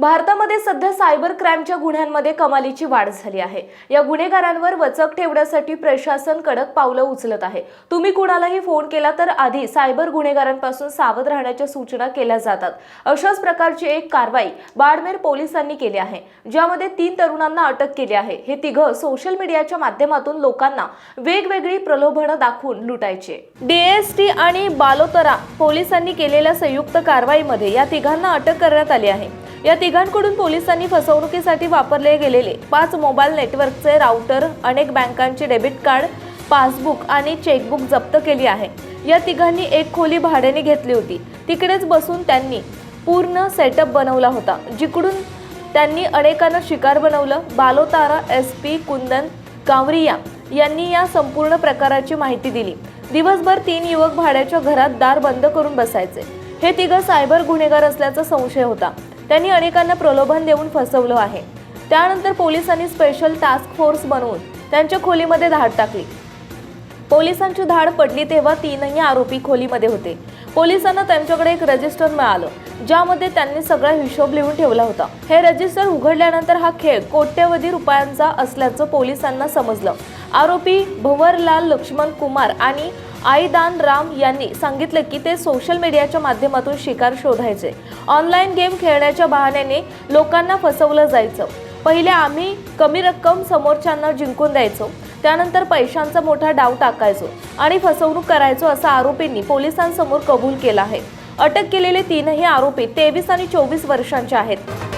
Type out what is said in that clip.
भारतामध्ये सध्या सायबर क्राईमच्या गुन्ह्यांमध्ये कमालीची वाढ झाली आहे. या गुन्हेगारांवर वचक ठेवण्यासाठी प्रशासन कडक पावलं उचलत आहे. तुम्ही कुणालाही फोन केला तर आधी सायबर गुन्हेगारांपासून सावध राहण्याच्या सूचना केल्या जातात. अशाच प्रकारची एक कारवाई बाडमेर पोलिसांनी केली आहे ज्यामध्ये तीन तरुणांना अटक केली आहे. हे तिघं सोशल मीडियाच्या माध्यमातून लोकांना वेगवेगळी प्रलोभनं दाखवून लुटायचे. डीएसटी आणि बालोतरा पोलिसांनी केलेल्या संयुक्त कारवाईमध्ये या तिघांना अटक करण्यात आली आहे. या तिघांकडून पोलिसांनी फसवणुकीसाठी वापरले गेलेले पाच मोबाईल नेटवर्कचे राउटर अनेक बँकांचे डेबिट कार्ड पासबुक आणि चेकबुक जप्त केली आहे. या तिघांनी एक खोली भाड्याने घेतली होती. तिकडेच बसून त्यांनी पूर्ण सेटअप बनवला होता. जिकडून त्यांनी अनेकांना शिकार बनवलं बालोतारा एस पी कुंदन कांवरिया यांनी या संपूर्ण प्रकाराची माहिती दिली. दिवसभर तीन युवक भाड्याच्या घरात दार बंद करून बसायचे. हे तिघं सायबर गुन्हेगार असल्याचा संशय होता. त्यांनी अनेकांना प्रलोभन देऊन फसवलं आहे. त्यानंतर पोलिसांनी स्पेशल टास्क फोर्स बनवून त्यांच्या खोलीमध्ये धाड टाकली. पोलिसांची धाड पडली तेव्हा तीनही आरोपी खोलीमध्ये होते. पोलिसांना त्यांच्याकडे एक रजिस्टर मिळालं ज्यामध्ये त्यांनी सगळा हिशोब लिहून ठेवला होता. हे रजिस्टर उघडल्यानंतर हा खेळ कोट्यवधी रुपयांचा असल्याचं पोलिसांना समजलं. आरोपी भंवरलाल लक्ष्मण कुमार आणि आईदान राम यांनी सांगितलं की ते सोशल मीडियाच्या माध्यमातून शिकार शोधायचे. ऑनलाईन गेम खेळण्याच्या बहाण्याने लोकांना फसवलं जायचं. पहिले आम्ही कमी रक्कम समोरच्यांना जिंकून द्यायचो. त्यानंतर पैशांचा मोठा डाव टाकायचो आणि फसवणूक करायचो असं आरोपींनी पोलिसांसमोर कबूल केला आहे. अटक केलेले तीनही आरोपी तेवीस आणि चोवीस वर्षांचे आहेत.